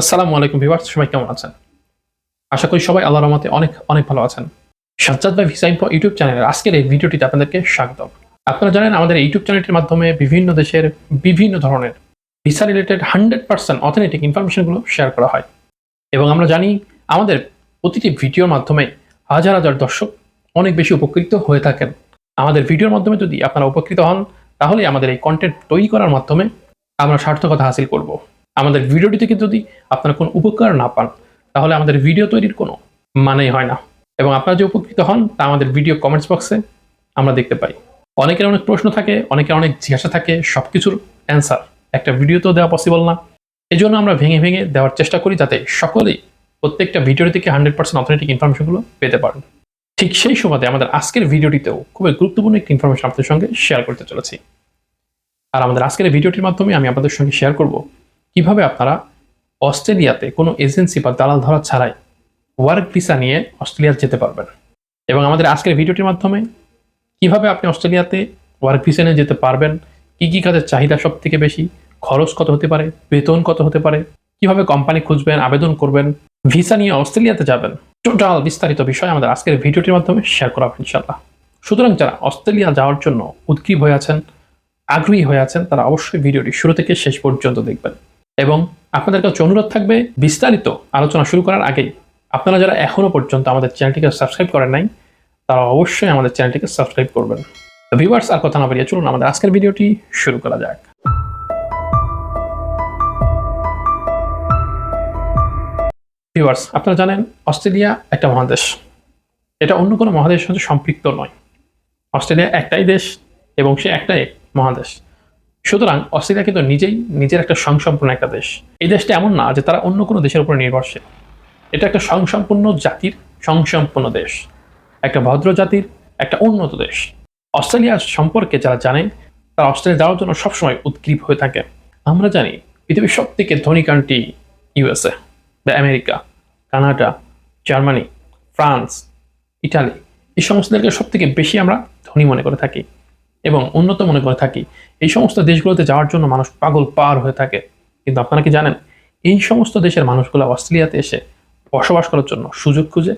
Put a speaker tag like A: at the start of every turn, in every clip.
A: আসসালামু আলাইকুম ভিউয়ার্স, সবাই কেমন আছেন? আশা করি সবাই আল্লাহর রহমতে অনেক অনেক ভালো আছেন। সাজ্জাদ ভাই, ভিসা ইনফো ইউটিউব চ্যানেলের আজকের এই ভিডিওটিতে আপনাদেরকে স্বাগত আপনারা জানেন আমাদের ইউটিউব চ্যানেলটির মাধ্যমে বিভিন্ন দেশের বিভিন্ন ধরনের visa related hundred percent authentic ইনফরমেশনগুলো শেয়ার করা হয়। এবং আমরা জানি আমাদের প্রতিটি ভিডিওর মাধ্যমে হাজার হাজার দর্শক অনেক বেশি উপকৃত হয়ে থাকেন। আমাদের ভিডিওর মাধ্যমে যদি আপনারা উপকৃত হন, তাহলে আমাদের এই কন্টেন্ট তৈরি করার মাধ্যমে আমরা সার্থকতা হাসিল করব। আমাদের ভিডিওটি থেকে যদি আপনারা কোনো উপকার না পান, তাহলে আমাদের ভিডিও তৈরির কোনো মানেই হয় না। এবং আপনারা যে উপকৃত হন, তা আমাদের ভিডিও কমেন্টস বক্সে আমরা দেখতে পাই। অনেকের অনেক প্রশ্ন থাকে, অনেকের অনেক জিজ্ঞাসা থাকে সব কিছুর অ্যান্সার একটা ভিডিওতেও দেওয়া পসিবল না। এই জন্য আমরা ভেঙে ভেঙে দেওয়ার চেষ্টা করি যাতে সকলেই প্রত্যেকটা ভিডিও থেকে হান্ড্রেড পার্সেন্ট অথেন্টিক ইনফরমেশনগুলো পেতে পারেন। ঠিক সেই সুবাদে আমাদের আজকের ভিডিওটিতেও খুবই গুরুত্বপূর্ণ একটি ইনফরমেশন আপনাদের সঙ্গে শেয়ার করতে চলেছি। আর আমাদের আজকের ভিডিওটির মাধ্যমে আমি আপনাদের সঙ্গে শেয়ার করব কীভাবে আপনারা অস্ট্রেলিয়াতে কোনো এজেন্সি বা দালাল ধরা ছাড়াই ওয়ার্ক ভিসা নিয়ে অস্ট্রেলিয়া যেতে পারবেন? এবং আমাদের আজকের ভিডিওটির মাধ্যমে কীভাবে আপনি অস্ট্রেলিয়াতে ওয়ার্ক ভিসা নিয়ে যেতে পারবেন? কি কি কাজের চাহিদা সব থেকে বেশি? খরচ কত হতে পারে? বেতন কত হতে পারে? কীভাবে কোম্পানি খুঁজবেন, আবেদন করবেন? ভিসা নিয়ে অস্ট্রেলিয়াতে যাবেন? টোটাল বিস্তারিত বিষয় আমাদের আজকের ভিডিওটির মাধ্যমে শেয়ার করা হবে ইনশাল্লাহ সুতরাং যারা অস্ট্রেলিয়া যাওয়ার জন্য উদ্গ্রীব হয়ে আছেন, আগ্রহী হয়ে আছেন, তারা অবশ্যই ভিডিওটি শুরু থেকে শেষ পর্যন্ত দেখবেন। এবং আপনাদের কাছে অনুরোধ থাকবে, বিস্তারিত আলোচনা শুরু করার আগেই। আপনারা যারা এখনও পর্যন্ত আমাদের চ্যানেলটিকে সাবস্ক্রাইব করেন নাই, তারা অবশ্যই আমাদের চ্যানেলটিকে সাবস্ক্রাইব করবেন। ভিউয়ার্স আর কথা না বাড়িয়ে চলুন, আমাদের আজকের ভিডিওটি শুরু করা যাক। ভিউয়ার্স আপনারা জানেন, অস্ট্রেলিয়া একটা মহাদেশ। এটা অন্য কোনো মহাদেশের সাথে সম্পৃক্ত নয়। অস্ট্রেলিয়া একটাই দেশ এবং সে একটাই মহাদেশ। সুতরাং অস্ট্রেলিয়া কিন্তু নিজেই নিজের একটা স্বয়ংসম্পূর্ণ একটা দেশ। এই দেশটা এমন না যে তারা অন্য কোনো দেশের উপর নির্ভরশীল। এটা একটা স্বয়ংসম্পূর্ণ জাতির স্বয়ংসম্পূর্ণ দেশ। একটা ভদ্র জাতির, একটা উন্নত দেশ। অস্ট্রেলিয়া সম্পর্কে যারা জানে, তারা অস্ট্রেলিয়া যাওয়ার জন্য সবসময় উদ্গ্রীব হয়ে থাকে। আমরা জানি পৃথিবীর সব থেকে ধনী কান্ট্রি ইউএসএ বা America Canada Germany France Italy এই সমস্ত দেশকে সব থেকে বেশি আমরা ধনী মনে করে থাকি। এবং উন্নত মনে করে থাকি। এই সমস্ত দেশগুলোতে যাওয়ার জন্য মানুষ পাগল পার হয়ে থাকে। কিন্তু আপনারা কি জানেন, এই সমস্ত দেশের মানুষগুলো অস্ট্রেলিয়াতে এসে বসবাস করার জন্য সুযোগ খুঁজে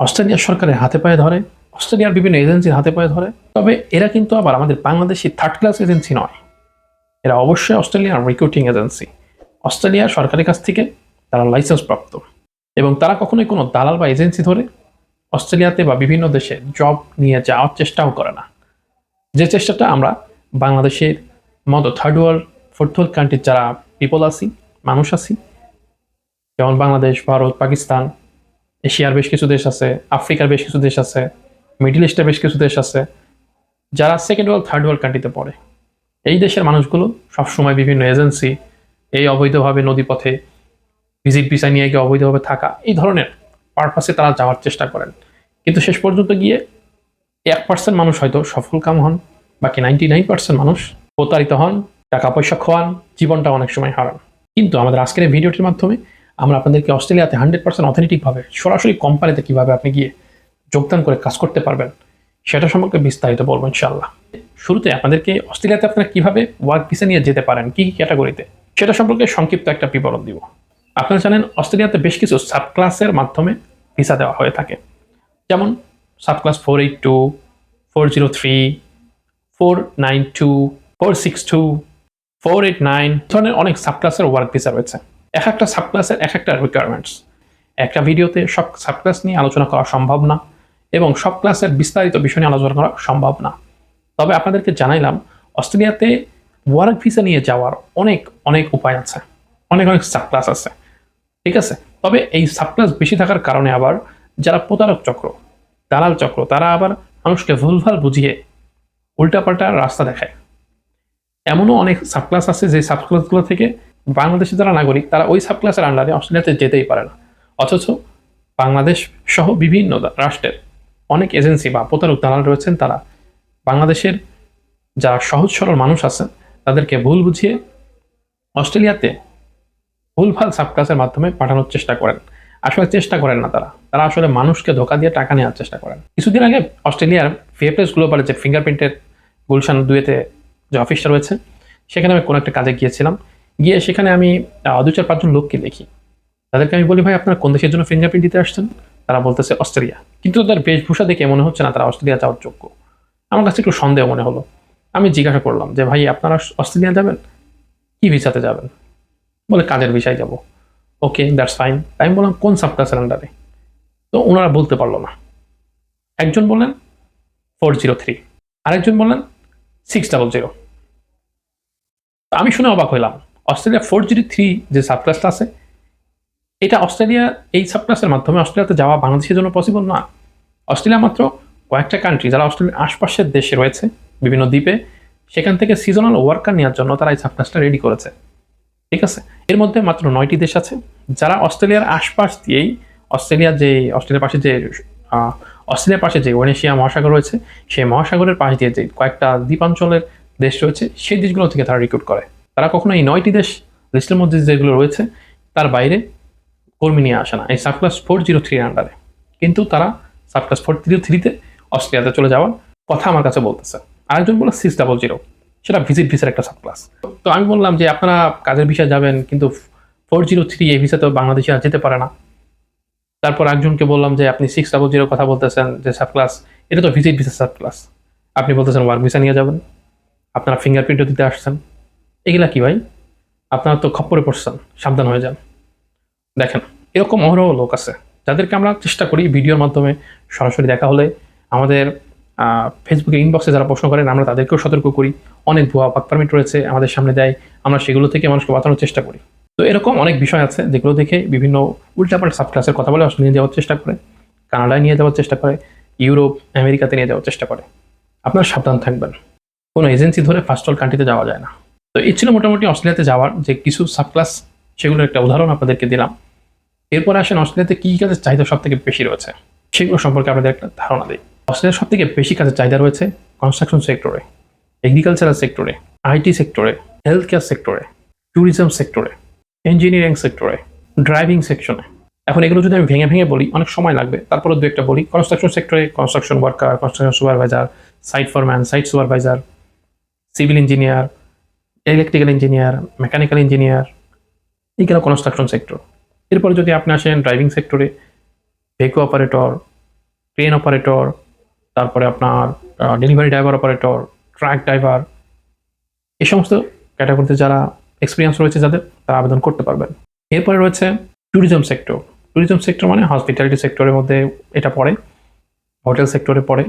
A: অস্ট্রেলিয়ার সরকারের হাতে পায়ে ধরে, অস্ট্রেলিয়ার বিভিন্ন এজেন্সির হাতে পায়ে ধরে। তবে এরা কিন্তু আবার আমাদের বাংলাদেশি থার্ড ক্লাস এজেন্সি নয়। এরা অবশ্যই অস্ট্রেলিয়ার রিক্রুটিং এজেন্সি অস্ট্রেলিয়ার সরকারের কাছ থেকে তারা লাইসেন্স প্রাপ্ত। এবং তারা কখনোই কোনো দালাল বা এজেন্সি ধরে অস্ট্রেলিয়াতে বা বিভিন্ন দেশে জব নিয়ে যাওয়ার চেষ্টাও করে না। যে চেষ্টাটা আমরা বাংলাদেশের মতো থার্ড ওয়ার্ল্ড ফোর্থ ওয়ার্ল্ড কান্ট্রির যারা পিপল আছি, মানুষ আছি, যেমন বাংলাদেশ, ভারত, পাকিস্তান, এশিয়ার বেশ কিছু দেশ আছে, আফ্রিকার বেশ কিছু দেশ আছে মিডিল ইস্টের বেশ কিছু দেশ আছে, যারা সেকেন্ড ওয়ার্ল্ড থার্ড ওয়ার্ল্ড কান্ট্রিতে পড়ে। এই দেশের মানুষগুলো সবসময় বিভিন্ন এজেন্সি এই অবৈধভাবে নদীপথে ভিজিট ভিসা নিয়ে গিয়ে অবৈধভাবে থাকা, এই ধরনের পারপাসে তারা যাওয়ার চেষ্টা করেন। কিন্তু শেষ পর্যন্ত গিয়ে এক পার্সেন্ট মানুষ হয়তো সফল কাম হন, বাকি নাইনটি নাইন পার্সেন্ট মানুষ প্রতারিত হন টাকা পয়সা খোয়ান, জীবনটা অনেক সময় হারান। কিন্তু আমাদের আজকের এই ভিডিওটির মাধ্যমে আমরা আপনাদেরকে অস্ট্রেলিয়াতে হান্ড্রেড পার্সেন্ট অথেন্টিকভাবে সরাসরি কোম্পানিতে কীভাবে আপনি গিয়ে যোগদান করে কাজ করতে পারবেন, সেটা সম্পর্কে বিস্তারিত বলব ইনশাল্লাহ শুরুতে আপনাদেরকে অস্ট্রেলিয়াতে আপনারা কীভাবে ওয়ার্ক ভিসা নিয়ে যেতে পারেন, কী কী ক্যাটাগরিতে সেটা সম্পর্কে সংক্ষিপ্ত একটা বিবরণ দিব। আপনারা জানেন, অস্ট্রেলিয়াতে বেশ কিছু সাব ক্লাসের মাধ্যমে ভিসা দেওয়া হয়ে থাকে। যেমন sub class four eight two four zero three four nine two four six two four eight nine ধরনের অনেক সাব ক্লাসের ওয়ার্ক ভিসা রয়েছে। এক একটা সাব ক্লাসের এক একটা রিকোয়ারমেন্টস একটা ভিডিওতে সব সাব ক্লাস নিয়ে আলোচনা করা সম্ভব না এবং সব ক্লাসের বিস্তারিত বিষয় নিয়ে আলোচনা করা সম্ভব না। তবে আপনাদেরকে জানাইলাম, অস্ট্রেলিয়াতে ওয়ার্ক ভিসা নিয়ে যাওয়ার অনেক অনেক উপায় আছে। অনেক অনেক সাব ক্লাস আছে। ঠিক আছে? তবে এই সাব ক্লাস বেশি থাকার কারণে আবার যারা প্রতারক চক্র দালাল চক্র, তারা আবার মানুষকে ভুলভাল বুঝিয়ে উল্টাপাল্টা রাস্তা দেখায়। এমনও অনেক সাবক্লাস আছে যে সাবক্লাসগুলো থেকে বাংলাদেশের যারা নাগরিক, তারা ওই সাবক্লাসের আন্ডারে অস্ট্রেলিয়াতে যেতেই পারে না। অথচ বাংলাদেশ সহ বিভিন্ন রাষ্ট্রের অনেক এজেন্সি বা প্রতারক দালাল রয়েছেন, তারা বাংলাদেশের যারা সহজ সরল মানুষ আছেন, তাদেরকে ভুল বুঝিয়ে অস্ট্রেলিয়াতে ভুলভাল সাব ক্লাসের মাধ্যমে পাঠানোর চেষ্টা করেন। আসলে চেষ্টা করেন না তারা। তারা আসলে মানুষকে ধোকা দিয়ে টাকা নেওয়ার চেষ্টা করেন। কিছুদিন আগে অস্ট্রেলিয়ার ভিএফএস গ্লোবালের যে ফিঙ্গারপ্রিন্টের গুলশান দুয়েতে যে অফিসটা রয়েছে, সেখানে আমি কোনো একটা কাজে গিয়েছিলাম। গিয়ে সেখানে আমি দু চার পাঁচজন লোককে দেখি। তাদেরকে আমি বলি, ভাই, আপনারা কোন দেশের জন্য ফিঙ্গারপ্রিন্ট দিতে আসছেন? তারা বলতেছে, অস্ট্রেলিয়া। কিন্তু তাদের বেশভূষা দেখে মনে হচ্ছে, না, তারা অস্ট্রেলিয়া যাওয়ার যোগ্য। আমার কাছে একটু সন্দেহ মনে হলো। আমি জিজ্ঞাসা করলাম যে, ভাই, আপনারা অস্ট্রেলিয়া যাবেন? কি ভিসাতে যাবেন? বলে, কাজের ভিসায় যাব। ওকে দ্যাটস ফাইন আমি বললাম, কোন সাবক্লাসের আন্ডারে তো ওনারা বলতে পারল না। একজন বললেন ফোর জিরো থ্রি আরেকজন বললেন সিক্স ডাবল জিরো আমি শুনে অবাক হইলাম। অস্ট্রেলিয়া ফোর জিরো থ্রি যে সাবক্লাসটা আছে, এটা অস্ট্রেলিয়া, এই সাবক্লাসের মাধ্যমে অস্ট্রেলিয়াতে যাওয়া বাংলাদেশের জন্য পসিবল না। অস্ট্রেলিয়া মাত্র কয়েকটা কান্ট্রি যারা অস্ট্রেলিয়ার আশপাশের দেশে রয়েছে, বিভিন্ন দ্বীপে, সেখান থেকে সিজনাল ওয়ার্কার নেওয়ার জন্য তারা এই সাবক্লাসটা রেডি করেছে। ঠিক আছে? এর মধ্যে মাত্র নয়টি দেশ আছে। যারা অস্ট্রেলিয়ার আশপাশ দিয়েই অস্ট্রেলিয়ার যে, অস্ট্রেলিয়ার পাশে যে অস্ট্রেলিয়ার পাশে যে ওয়েনেশিয়া মহাসাগর রয়েছে, সেই মহাসাগরের পাশ দিয়ে যে কয়েকটা দ্বীপাঞ্চলের দেশ রয়েছে, সেই দেশগুলো থেকে তারা রিক্রুট করে। তারা কখনো এই নয়টি দেশ লিস্টের মধ্যে যেগুলো রয়েছে, তার বাইরে কর্মী নিয়ে আসে না। এই সাবক্লাস ফোর জিরো থ্রির আন্ডারে কিন্তু তারা সাবক্লাস ফোর জিরো থ্রিতে অস্ট্রেলিয়াতে চলে যাওয়ার কথা আমার কাছে বলতেছে। আরেকজন বলে সিক্স ডাবল জিরো সেটা ভিজিট ভিসার একটা সাবক্লাস তো আমি বললাম যে, আপনারা কাজের বিষয়ে যাবেন, কিন্তু ফোর জিরো থ্রি এই ভিসা তো বাংলাদেশে আর যেতে পারে না। তারপর একজনকে বললাম যে, আপনি সিক্স ডাবল জিরো কথা বলতেছেন যে সাব ক্লাস এটা তো ভিজিট ভিসা সাব ক্লাস আপনি বলতেছেন ওয়ার্ক ভিসা নিয়ে যাবেন। আপনারা ফিঙ্গারপ্রিন্টও দিতে আসছেন। এগুলা কি ভাই? আপনারা তো খপ্পরে পড়ছেন, সাবধান হয়ে যান। দেখেন, এরকম অহরহ লোক আছে। যাদেরকে আমরা চেষ্টা করি ভিডিওর মাধ্যমে সরাসরি দেখা হলে, আমাদের ফেসবুকে ইনবক্সে যারা প্রশ্ন করেন, আমরা তাদেরকেও সতর্ক করি। অনেক ভুয়া পাক পারমিট রয়েছে, আমাদের সামনে দেয়। আমরা সেগুলো থেকে মানুষকে বাঁচানোর চেষ্টা করি। তো এরকম অনেক বিষয় আছে, যেগুলো দেখে বিভিন্ন উল্টাপাল্টা সাব ক্লাসের কথা বলে নিয়ে যাওয়ার চেষ্টা করে, কানাডায় নিয়ে যাওয়ার চেষ্টা করে, ইউরোপ, আমেরিকাতে নিয়ে যাওয়ার চেষ্টা করে। আপনার সাবধান থাকবেন। কোনো এজেন্সি ধরে ফার্স্ট অল কান্ট্রিতে যাওয়া যায় না। তো এই ছিল মোটামুটি অস্ট্রেলিয়াতে যাওয়ার যে কিছু সাব ক্লাস সেগুলোর একটা উদাহরণ আপনাদেরকে দিলাম। এরপরে আসেন অস্ট্রেলিয়াতে কী কাজের চাহিদা সব থেকে বেশি রয়েছে, সেগুলো সম্পর্কে আপনাদের একটা ধারণা দিই। অস্ট্রেলিয়ার সব থেকে বেশি কাজের চাহিদা রয়েছে কনস্ট্রাকশন সেক্টরে এগ্রিকালচারাল সেক্টরে আইটি সেক্টরে হেলথ কেয়ার সেক্টরে ট্যুরিজম সেক্টরে ইঞ্জিনিয়ারিং সেক্টরে ড্রাইভিং সেকশনে এখন এগুলো যদি আমি ভেঙে ভেঙে বলি, অনেক সময় লাগবে। তারপরে দু একটা বলি কনস্ট্রাকশন সেক্টরে construction worker construction supervisor site foreman site supervisor civil engineer electrical engineer mechanical engineer এইগুলো কনস্ট্রাকশন সেক্টর এরপরে যদি আপনি আসেন ড্রাইভিং সেক্টরে ভেকো অপারেটর ট্রেন অপারেটর তারপরে আপনার delivery driver operator truck driver এই সমস্ত ক্যাটাগরিতে যারা এক্সপিরিয়েন্স রয়েছে যাদের, তারা আবেদন করতে পারবেন। এরপরে রয়েছে ট্যুরিজম সেক্টর ট্যুরিজম সেক্টর মানে হসপিটালিটি সেক্টরের মধ্যে এটা পড়ে হোটেল সেক্টরে পড়ে।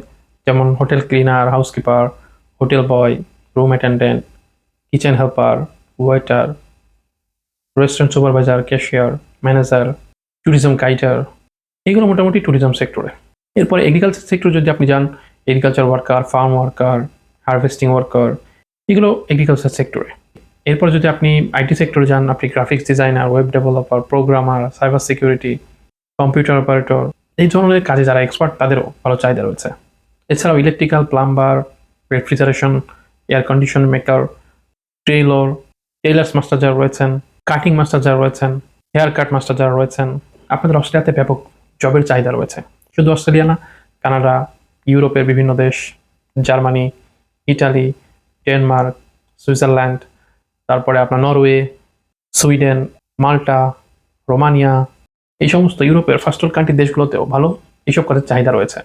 A: যেমন hotel cleaner housekeeper hotel boy room attendant kitchen helper waiter restaurant supervisor cashier manager tourism guider এগুলো মোটামুটি ট্যুরিজম সেক্টরে এরপরে এগ্রিকালচার সেক্টর যদি আপনি যান agriculture worker farm worker harvesting worker এগুলো এগ্রিকালচার সেক্টরে এরপর যদি আপনি আইটি সেক্টরে যান, আপনি graphics designer web developer programmer cyber security computer operator এই ধরনের কাজে যারা এক্সপার্ট তাদেরও ভালো চাহিদা রয়েছে। এছাড়াও electrical plumber refrigeration air condition maker tailor tailors master যারা রয়েছেন কাটিং মাস্টার যারা রয়েছেন হেয়ার কাট মাস্টার যারা রয়েছেন, আপনাদের অস্ট্রেলিয়াতে ব্যাপক জবের চাহিদা রয়েছে। শুধু অস্ট্রেলিয়া না, কানাডা, ইউরোপের বিভিন্ন দেশ, জার্মানি, ইটালি, ডেনমার্ক, সুইজারল্যান্ড, তারপরে আপনার নরওয়ে, সুইডেন, মাল্টা, রোমানিয়া, এই সমস্ত ইউরোপের ফার্স্ট কান্ট্রি দেশগুলোতেও ভালো এইসব কাজের চাহিদা রয়েছে।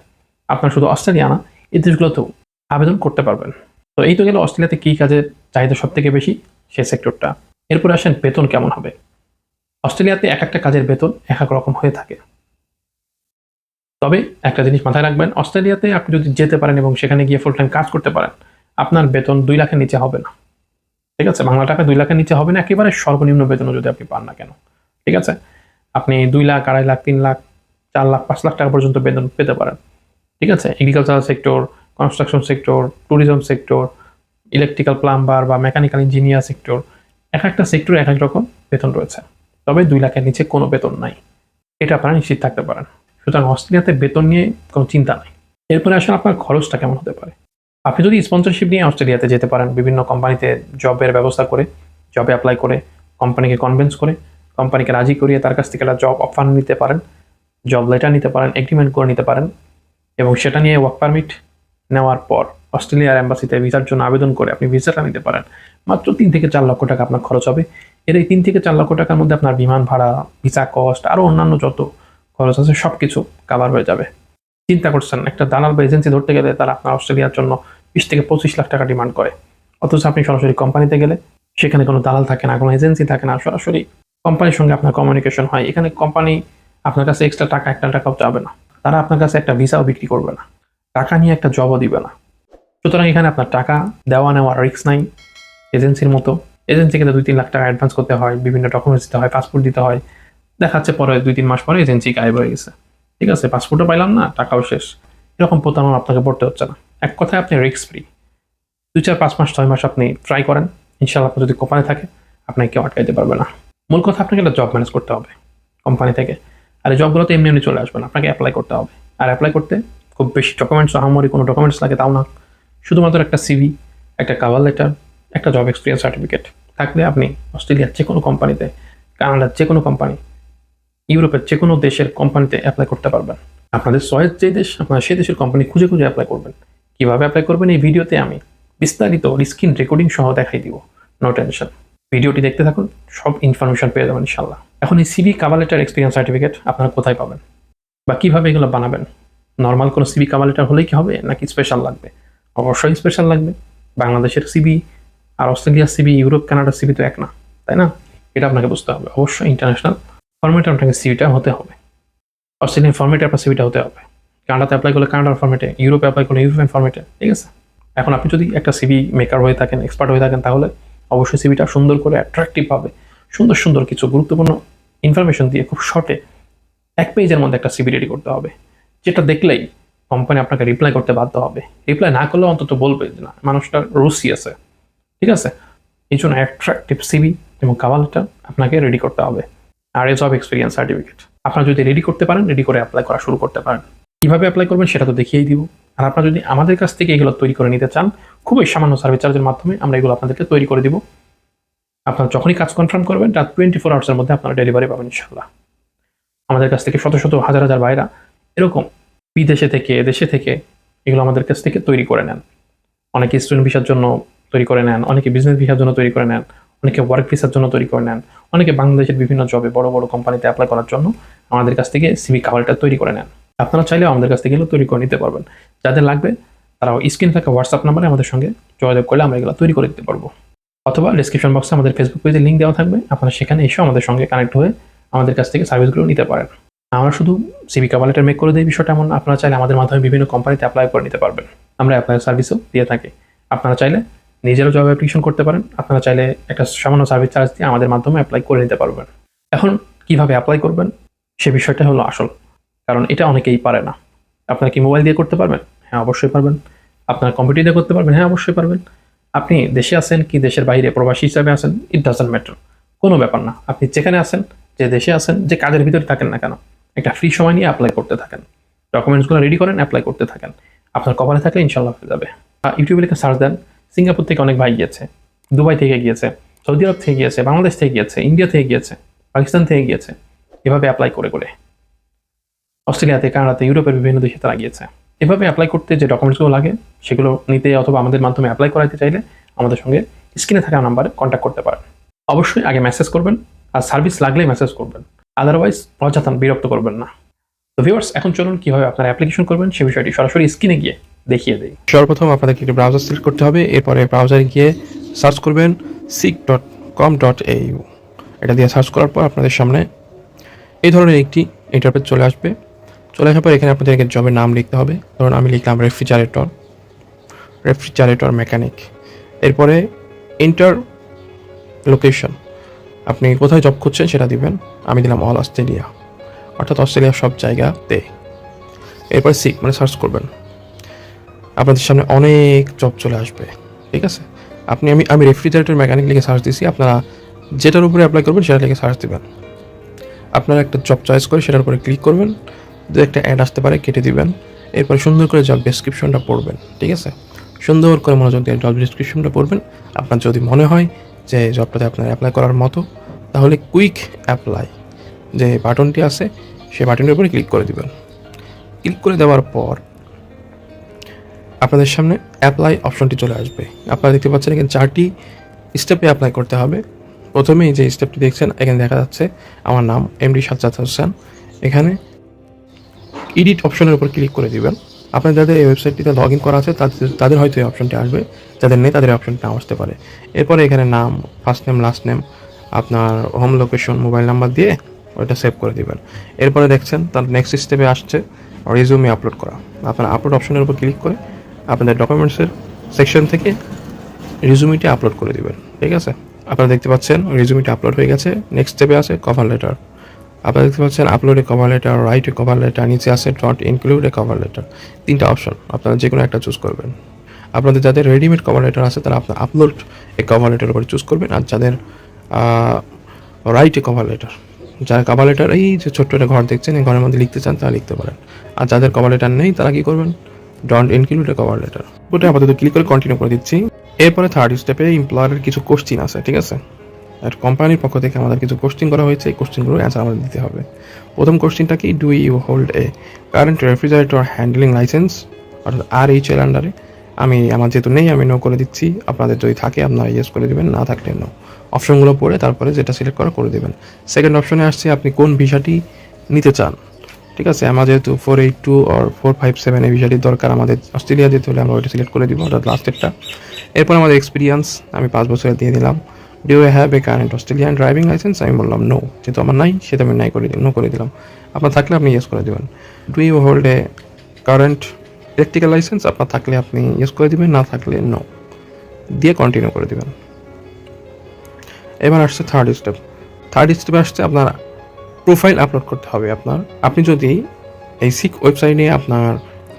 A: আপনার শুধু অস্ট্রেলিয়া না, এই দেশগুলোতেও আবেদন করতে পারবেন। তো এই তো গেল অস্ট্রেলিয়াতে কী কাজের চাহিদা সব থেকে বেশি? সেই সেক্টরটা এরপরে আসেন বেতন কেমন হবে? অস্ট্রেলিয়াতে এক একটা কাজের বেতন এক এক রকম হয়ে থাকে। তবে একটা জিনিস মাথায় রাখবেন, অস্ট্রেলিয়াতে আপনি যদি যেতে পারেন এবং সেখানে গিয়ে ফুল টাইম কাজ করতে পারেন, আপনার বেতন দুই লাখের নিচে হবে না। ঠিক আছে? বাংলা টাকা দুই লাখের নিচে হবে না, একেবারে সর্বনিম্ন বেতনও যদি আপনি পান না কেন? ঠিক আছে? আপনি দুই লাখ, আড়াই লাখ, তিন লাখ, চার লাখ, পাঁচ লাখ টাকা পর্যন্ত বেতন পেতে পারেন। ঠিক আছে? Agricultural sector construction sector tourism sector electrical plumber বা মেকানিক্যাল ইঞ্জিনিয়ার সেক্টর এক একটা সেক্টরে এক এক রকম বেতন রয়েছে। তবে দুই লাখের নিচে কোনো বেতন নাই। এটা আপনারা নিশ্চিত থাকতে পারেন। সুতরাং অস্ট্রেলিয়াতে বেতন নিয়ে কোনো চিন্তা নাই। এরপরে আসলে আপনার খরচটা কেমন হতে পারে? আপনি যদি স্পন্সরশিপ নিয়ে অস্ট্রেলিয়াতে যেতে পারেন, বিভিন্ন কোম্পানিতে জবের ব্যবস্থা করে জবে অ্যাপ্লাই করে কোম্পানিকে কনভিন্স করে কোম্পানিকে রাজি করিয়ে তার কাছ থেকে একটা জব অফার নিতে পারেন জব লেটার নিতে পারেন এগ্রিমেন্ট করে নিতে পারেন এবং সেটা নিয়ে ওয়ার্ক পারমিট নেওয়ার পর অস্ট্রেলিয়ার অ্যাম্বাসিতে ভিসার জন্য আবেদন করে আপনি ভিসাটা নিতে পারেন। মাত্র তিন থেকে চার লক্ষ টাকা আপনার খরচ হবে। এর এই তিন থেকে চার লক্ষ টাকার মধ্যে আপনার বিমান ভাড়া ভিসা কস্ট আরও অন্যান্য যত খরচ আছে সব কিছু কাভার হয়ে যাবে। চিন্তা করছেন, একটা দালাল বা এজেন্সি ধরতে গেলে তারা আপনার অস্ট্রেলিয়ার জন্য বিশ থেকে পঁচিশ লাখ টাকা ডিমান্ড করে। অথচ আপনি সরাসরি কোম্পানিতে গেলে সেখানে কোনো দালাল থাকে না, কোনো এজেন্সি থাকে না, সরাসরি কোম্পানির সঙ্গে আপনার কমিউনিকেশন হয়। এখানে কোম্পানি আপনার কাছে এক্সট্রা টাকা, একটা টাকাও চাবে না। তারা আপনার কাছে একটা ভিসাও বিক্রি করবে না। টাকা নিয়ে একটা জবও দিবে না। সুতরাং এখানে আপনার টাকা দেওয়া নেওয়ার রিস্ক নাই এজেন্সির মতো। এজেন্সিকে দুই তিন লাখ টাকা অ্যাডভান্স করতে হয়, বিভিন্ন ডকুমেন্টস দিতে হয় পাসপোর্ট দিতে হয়। দেখাচ্ছে পরে, দুই, তিন মাস পরে এজেন্সি গায়েব হয়ে গেছে। ঠিক আছে পাসপোর্টও পাইলাম না, টাকাও শেষ। এরকম প্রতারণা আপনাকে পড়তে হচ্ছে না। এক কথায় আপনি রিস্ক ফ্রি দুই, চার, পাঁচ মাস, ছয় মাস আপনি ট্রাই করেন। ইনশাল্লাহ আপনার যদি কোম্পানি থাকে আপনাকে কেউ আটকাইতে পারবে না। মূল কথা আপনাকে একটা জব ম্যানেজ করতে হবে কোম্পানি থেকে। আর এই জবগুলো তো এমনি এমনি চলে আসবে না আপনাকে অ্যাপ্লাই করতে হবে। আর অ্যাপ্লাই করতে খুব বেশি ডকুমেন্টস আহামরি কোনো ডকুমেন্টস লাগে তাও না। শুধুমাত্র একটা সিভি একটা কাভার লেটার একটা জব এক্সপিরিয়েন্স সার্টিফিকেট থাকলে আপনি অস্ট্রেলিয়ার যে কোনো কোম্পানিতে, কানাডার যে কোনো কোম্পানি ইউরোপের যে কোনো দেশের কোম্পানিতে অ্যাপ্লাই করতে পারবেন। আপনাদের চয়েস যে দেশ, আপনারা সেই দেশের কোম্পানি খুঁজে খুঁজে অ্যাপ্লাই করবেন। কীভাবে অ্যাপ্লাই করবেন এই ভিডিওতে আমি বিস্তারিত স্ক্রিন রেকর্ডিং সহ দেখাই দিব। নো টেনশন ভিডিওটি দেখতে থাকুন, সব ইনফরমেশন পেয়ে যাবেন ইনশাল্লাহ এখন এই CV cover letter experience certificate আপনারা কোথায় পাবেন? বা কীভাবে এগুলো বানাবেন? নর্মাল কোনো সিবি কাভার লেটার হলেই কি হবে, নাকি স্পেশাল লাগবে? অবশ্যই স্পেশাল লাগবে। বাংলাদেশের সিবি আর অস্ট্রেলিয়ার সিবি ইউরোপ, কানাডার সিবি তো এক না, তাই না? এটা আপনাকে বুঝতে হবে। অবশ্যই ইন্টারন্যাশনাল ফর্মেটে আপনাকে সিভিটা হতে হবে। অস্ট্রেলিয়ান ফর্মেটে আপনার সিভিটা হতে হবে। কানাডাতে অ্যাপ্লাই করলে কানাডার ফর্মেটে ইউরোপে অ্যাপ্লাই করলে ইউরোপিয়ান ফর্মেটে ঠিক আছে? এখন আপনি যদি একটা সিবি মেকার হয়ে থাকেন এক্সপার্ট হয়ে থাকেন, তাহলে অবশ্যই সিভিটা সুন্দর করে অ্যাট্রাকটিভভাবে সুন্দর সুন্দর কিছু গুরুত্বপূর্ণ ইনফরমেশন দিয়ে খুব শর্টে এক পেজের মধ্যে একটা সিবি রেডি করতে হবে। যেটা দেখলেই কোম্পানি আপনাকে রিপ্লাই করতে বাধ্য হবে। রিপ্লাই না করলে অন্তত বলবে যে, না মানুষটার রুচি আছে। ঠিক আছে? এই জন্য অ্যাট্রাকটিভ সিবি এবং কাভালটা আপনাকে রেডি করতে হবে। আর এজ অফ এক্সপিরিয়েন্স সার্টিফিকেট আপনারা যদি রেডি করতে পারেন রেডি করে অ্যাপ্লাই করা শুরু করতে পারেন। কীভাবে অ্যাপ্লাই করবেন সেটা তো দেখিয়েই দিব। আর আপনারা যদি আমাদের কাছ থেকে এগুলো তৈরি করে নিতে চান, খুবই সামান্য সার্ভিস চার্জের মাধ্যমে আমরা এগুলো আপনাদেরকে তৈরি করে দিব। আপনারা যখনই কাজ কনফার্ম করবেন তার টোয়েন্টি ফোর আওয়ার্সের মধ্যে আপনারা ডেলিভারি পাবেন ইনশাল্লাহ আমাদের কাছ থেকে শত শত, হাজার হাজার বাইরা এরকম বিদেশে থেকে, দেশে থেকে এগুলো আমাদের কাছ থেকে তৈরি করে নেন। অনেকে স্টুডেন্ট ভিসার জন্য তৈরি করে নেন, অনেকে বিজনেস ভিসার জন্য তৈরি করে নেন অনেকে ওয়ার্ক ভিসার জন্য তৈরি করে নেন, অনেকে বাংলাদেশের বিভিন্ন জবে বড় বড় কোম্পানিতে অ্যাপ্লাই করার জন্য আমাদের কাছ থেকে সিভি কাভারটা তৈরি করে নেন। আপনারা চাইলেও আমাদের কাছ থেকে তৈরি করে নিতে পারবেন। যাদের লাগবে তারাও স্ক্রিন থাকা হোয়াটসঅ্যাপ নাম্বারে আমাদের সঙ্গে যোগাযোগ করলে আমরা এগুলো তৈরি করে দিতে পারব। অথবা ডিসক্রিপশন বক্সে আমাদের ফেসবুক পেজে লিঙ্ক দেওয়া থাকবে, আপনারা সেখানে এসেও আমাদের সঙ্গে কানেক্ট হয়ে আমাদের কাছ থেকে সার্ভিসগুলো নিতে পারেন। আমরা শুধু সিভি কাভালেটার মেক করে দিই বিষয়টা এমন আপনারা চাইলে আমাদের মাধ্যমে বিভিন্ন কোম্পানিতে অ্যাপ্লাই করে নিতে পারবেন। আমরা অ্যাপ্লাই সার্ভিসও দিয়ে থাকি। আপনারা চাইলে নিজেরও জব অ্যাপ্লিকেশন করতে পারেন। আপনারা চাইলে একটা সামান্য সার্ভিস চার্জ দিয়ে আমাদের মাধ্যমে অ্যাপ্লাই করে নিতে পারবেন। এখন কীভাবে অ্যাপ্লাই করবেন? সে বিষয়টা হলো আসল। কারণ এটা অনেকেই পারে না। আপনারা কি মোবাইল দিয়ে করতে পারবেন? হ্যাঁ অবশ্যই পারবেন। আপনারা কম্পিউটার দিয়ে করতে পারবেন? হ্যাঁ অবশ্যই পারবেন। আপনি দেশে আছেন কি দেশের বাইরে? প্রবাসী হিসাবে আছেন? ইট ডাজেন্ট ম্যাটার কোনো ব্যাপার না। আপনি যেখানে আছেন, যে দেশে আছেন, যে কাজের ভিতরে থাকেন না কেন, একটা ফ্রি সময় নিয়ে অ্যাপ্লাই করতে থাকেন। ডকুমেন্টসগুলো রেডি করেন অ্যাপ্লাই করতে থাকেন। আপনার কপালে থাকলে ইনশাল্লাহ হয়ে যাবে। ইউটিউবে লিখে সার্চ দেন। সিঙ্গাপুর থেকে অনেক ভাই গিয়েছে, দুবাই থেকে গিয়েছে, সৌদি আরব থেকে গিয়েছে, বাংলাদেশ থেকে গিয়েছে, ইন্ডিয়া থেকে গিয়েছে, পাকিস্তান থেকে গিয়েছে, এভাবে অ্যাপ্লাই করে করে। অস্ট্রেলিয়াতে, কানাডাতে, ইউরোপের বিভিন্ন দেশে তারা গিয়েছে। এভাবে অ্যাপ্লাই করতে যে ডকুমেন্টসগুলো লাগে, সেগুলো নিতে অথবা আমাদের মাধ্যমে অ্যাপ্লাই করাইতে চাইলে আমাদের সঙ্গে স্ক্রিনে থাকা নাম্বারে কন্ট্যাক্ট করতে পারেন। অবশ্যই আগে মেসেজ করবেন, আর সার্ভিস লাগলেই মেসেজ করবেন। আদারওয়াইজ অযথান বিরক্ত করবেন না। তো ভিউয়ার্স এখন চলুন কীভাবে আপনারা অ্যাপ্লিকেশন করবেন, সে বিষয়টি সরাসরি স্ক্রিনে গিয়ে দেখিয়ে দিই।
B: সর্বপ্রথম আপনাদেরকে একটি ব্রাউজার সিলেক্ট করতে হবে, এরপরে ব্রাউজারে গিয়ে সার্চ করবেন seek dot com dot AU এটা দিয়ে সার্চ করার পর আপনাদের সামনে এই ধরনের একটি ইন্টারপেজ চলে আসবে। চলে আসার পর এখানে আপনাদেরকে জবের নাম লিখতে হবে। ধরুন আমি লিখলাম রেফ্রিজারেটর রেফ্রিজারেটর মেকানিক এরপরে ইন্টার লোকেশন আপনি কোথায় জব খুঁজছেন সেটা দিবেন। আমি দিলাম অল অস্ট্রেলিয়া, অর্থাৎ অস্ট্রেলিয়ার সব জায়গাতে। এরপর সিক মানে সার্চ করবেন। আপনাদের সামনে অনেক জব চলে আসবে, ঠিক আছে? আপনি, আমি আমি রেফ্রিজারেটর মেকানিক লিখে সার্চ দিছি, আপনারা যেটার উপরে অ্যাপ্লাই করবেন সেটা লিখে সার্চ দেবেন। আপনারা একটা জব চয়েস করে সেটার উপরে ক্লিক করবেন দু একটা অ্যাড আসতে পারে কেটে দিবেন, এরপরে সুন্দর করে জব ডেসক্রিপশনটা পড়বেন, ঠিক আছে? সুন্দর করে মনোযোগ দিয়ে জব ডেসক্রিপশনটা পড়বেন। আপনার যদি মনে হয় যে জবটাতে আপনার অ্যাপ্লাই করার মতো, তাহলে কুইক অ্যাপ্লাই যে বাটনটি আছে সেই বাটনের উপরে ক্লিক করে দেবেন। ক্লিক করে দেওয়ার পর আপনাদের সামনে অ্যাপ্লাই অপশনটি চলে আসবে। আপনারা দেখতে পাচ্ছেন এখানে চারটি স্টেপে অ্যাপ্লাই করতে হবে। প্রথমেই যে স্টেপটি দেখছেন, এখানে দেখা যাচ্ছে আমার নাম এমডি সাজ্জাদ হোসেন। এখানে এডিট অপশনের উপর ক্লিক করে দিবেন। আপনার যাদের এই ওয়েবসাইটটিতে লগ ইন করা আছে, তাদের তাদের হয়তো এই অপশনটি আসবে। যাদের নেই, তাদের অপশনটি নাও আসতে পারে। এরপরে এখানে নাম ফার্স্ট নেম লাস্ট নেম আপনার হোম লোকেশন মোবাইল নাম্বার দিয়ে ওইটা সেভ করে দিবেন। এরপরে দেখছেন, তার নেক্সট স্টেপে আসছে রেজুমে আপলোড করা। আপনার আপলোড অপশনের উপর ক্লিক করে আপনাদের ডকুমেন্টসের সেকশন থেকে রেজুমিটি আপলোড করে দিবেন, ঠিক আছে? আপনারা দেখতে পাচ্ছেন রেজুমিটি আপলোড হয়ে গেছে। নেক্সট স্টেপে আছে কভার লেটার আপনারা দেখতে পাচ্ছেন upload cover letter write cover letter নিচে আছে ডট ইনক্লুড এ কভার লেটার তিনটা অপশন আপনারা যে কোনো একটা চুজ করবেন। আপনাদের যাদের রেডিমেড কভার লেটার আছে, তারা আপনার আপলোড এ কভার লেটার উপরে চুজ করবেন, আর যাদের রাইট কভার লেটার যার কভার লেটার এই যে ছোট্ট একটা ঘর দেখছেন, এই ঘরের মধ্যে লিখতে চান, তারা লিখতে পারেন। আর যাদের কভার লেটার নেই, তারা কী করবেন? Don't include a cover letter ওটা আপাতত ক্লিক করে কন্টিনিউ করে দিচ্ছি। এরপরে থার্ড স্টেপে এমপ্লয়ারের কিছু কোশ্চিন আছে, ঠিক আছে? আর কোম্পানির পক্ষ থেকে আমাদের কিছু কোশ্চিন করা হয়েছে, এই কোশ্চিনগুলোর অ্যান্সার আমাদের দিতে হবে। প্রথম কোশ্চিনটা কি do you hold a current refrigerator handling licence অর্থাৎ আর এইচ এল আন্ডারে আমি, আমার যেহেতু নেই, আমি নো করে দিচ্ছি। আপনাদের যদি থাকে, আপনারা ইয়েস করে দেবেন, না থাকলে নো অপশনগুলো পড়ে, তারপরে যেটা সিলেক্ট করা করে দেবেন। সেকেন্ড অপশনে আসছে, আপনি কোন ভিসাটি নিতে চান? ঠিক আছে, আমার যেহেতু ফোর এইট টু আর ফোর ফাইভ সেভেন এই ভিসাটির দরকার আমাদের অস্ট্রেলিয়া যেতে হলে আমরা ওইটা সিলেক্ট করে দিব, অর্থাৎ লাস্ট স্টেপটা এরপর আমাদের এক্সপিরিয়েন্স আমি পাঁচ বছরের দিয়ে দিলাম। Do you have a current Australian driving licence আমি বললাম নো যেহেতু আমার নাই সেটা আমি নাই করে দিলাম নো করে দিলাম। আপনার থাকলে আপনি ইয়েস করে দেবেন। Do you hold a current electrical licence আপনার থাকলে আপনি ইয়েস করে দিবেন, না থাকলে নো দিয়ে কন্টিনিউ করে দিবেন। এবার আসছে থার্ড স্টেপ থার্ড স্টেপে আসছে আপনার প্রোফাইল আপলোড করতে হবে আপনার। আপনি যদি এই সিক ওয়েবসাইটে আপনার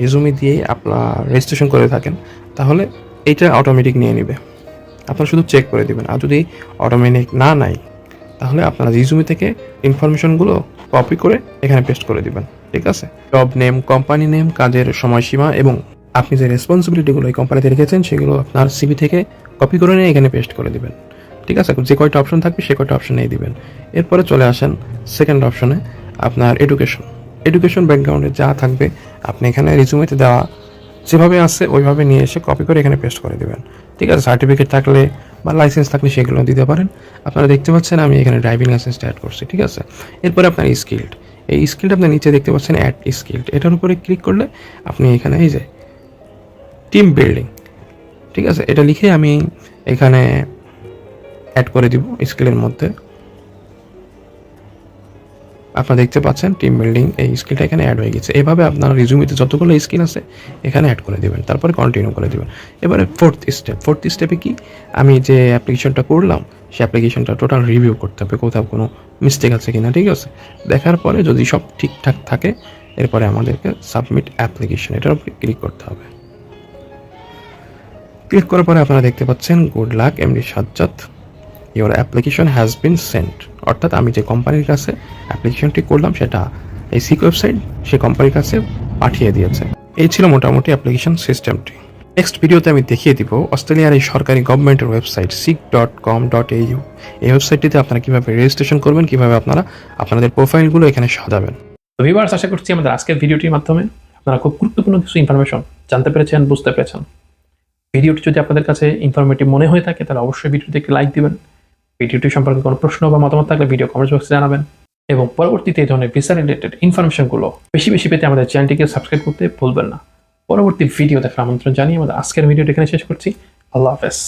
B: রেজুমি দিয়ে আপনার রেজিস্ট্রেশন করে থাকেন, তাহলে এইটা অটোমেটিক নিয়ে নেবে। আপনার শুধু চেক করে দিবেন। আর যদি অটোমেটিক না নাই, তাহলে আপনার রিজুমি থেকে ইনফরমেশনগুলো কপি করে এখানে পেস্ট করে দিবেন। ঠিক আছে? জব নেম কোম্পানি নেম কাজের সময়সীমা এবং আপনি যে রেসপন্সিবিলিটিগুলো এই কোম্পানিতে রেখেছেন, সেগুলো আপনার সিবি থেকে কপি করে নিয়ে এখানে পেস্ট করে দিবেন। ঠিক আছে? যে কয়টা অপশন থাকবে, সে কয়টা অপশন নিয়ে দিবেন। এরপরে চলে আসেন সেকেন্ড অপশনে আপনার এডুকেশন এডুকেশন ব্যাকগ্রাউন্ডে যা থাকবে, আপনি এখানে রিজুমেতে দেওয়া, যেভাবে আছে ওইভাবে নিয়ে এসে কপি করে এখানে পেস্ট করে দেবেন। ঠিক আছে? সার্টিফিকেট থাকলে বা লাইসেন্স থাকলে সেগুলো দিতে পারেন। আপনারা দেখতে পাচ্ছেন, আমি এখানে ড্রাইভিং লাইসেন্সটা অ্যাড করছি, ঠিক আছে? এরপরে আপনার স্কিল্ড এই স্কিলটা আপনি নিচে দেখতে পাচ্ছেন অ্যাড স্কিল্ড এটার উপরে ক্লিক করলে আপনি এখানে এই যে টিম বিল্ডিং ঠিক আছে? এটা লিখে আমি এখানে অ্যাড করে দিব স্কিলের মধ্যে। আপনারা দেখতে পাচ্ছেন টিম বিল্ডিং এই স্কিলটা এখানে অ্যাড হয়ে গেছে। এভাবে আপনার রিজুমিতে যতগুলো স্কিল আছে, এখানে অ্যাড করে দেবেন, তারপরে কন্টিনিউ করে দেবেন। এবারে ফোর্থ স্টেপ ফোর্থ স্টেপে কি? আমি যে অ্যাপ্লিকেশনটা করলাম, সেই অ্যাপ্লিকেশনটা টোটাল রিভিউ করতে হবে, কোথাও কোনো মিস্টেক আছে কিনা, ঠিক আছে? দেখার পরে যদি সব ঠিকঠাক থাকে, এরপরে আমাদেরকে সাবমিট অ্যাপ্লিকেশন এটার উপরে ক্লিক করতে হবে। ক্লিক করার পরে আপনারা দেখতে পাচ্ছেন good luck MD Sajjad your application has been sent অর্থাৎ আমি যে কোম্পানির কাছে অ্যাপ্লিকেশনটি করলাম, সেটা এই সিক ওয়েবসাইট সে কোম্পানির কাছে পাঠিয়ে দিয়েছে। এই ছিল মোটামুটি অ্যাপ্লিকেশন সিস্টেমটি নেক্সট ভিডিওতে আমি দেখিয়ে দিব অস্ট্রেলিয়ার এই সরকারি গভর্নমেন্টের website seek dot com dot এই ওয়েবসাইটটিতে আপনারা কীভাবে রেজিস্ট্রেশন করবেন, কীভাবে আপনারা আপনাদের প্রোফাইলগুলো এখানে সাজাবেন।
A: তো ভিউয়ার্স আশা করছি আমাদের আজকের ভিডিওটির মাধ্যমে আপনারা খুব গুরুত্বপূর্ণ কিছু ইনফরমেশন জানতে পেরেছেন, বুঝতে পেরেছেন। ভিডিওটি যদি আপনাদের কাছে ইনফরমেটিভ মনে হয়ে থাকে, তাহলে অবশ্যই ভিডিওটি একটি লাইক দিবেন। ভিডিওটি সম্পর্কে কোনো প্রশ্ন বা মতামত থাকলে ভিডিও কমেন্ট বক্সে জানাবেন। এবং পরবর্তীতে এই ধরনের ভিসা রিলেটেড ইনফরমেশনগুলো বেশি বেশি পেতে আমাদের চ্যানেলটিকে সাবস্ক্রাইব করতে ভুলবেন না। পরবর্তী ভিডিও দেখার আমন্ত্রণ জানিয়ে আমাদের আজকের ভিডিওটি এখানে শেষ করছি। আল্লাহ হাফেজ।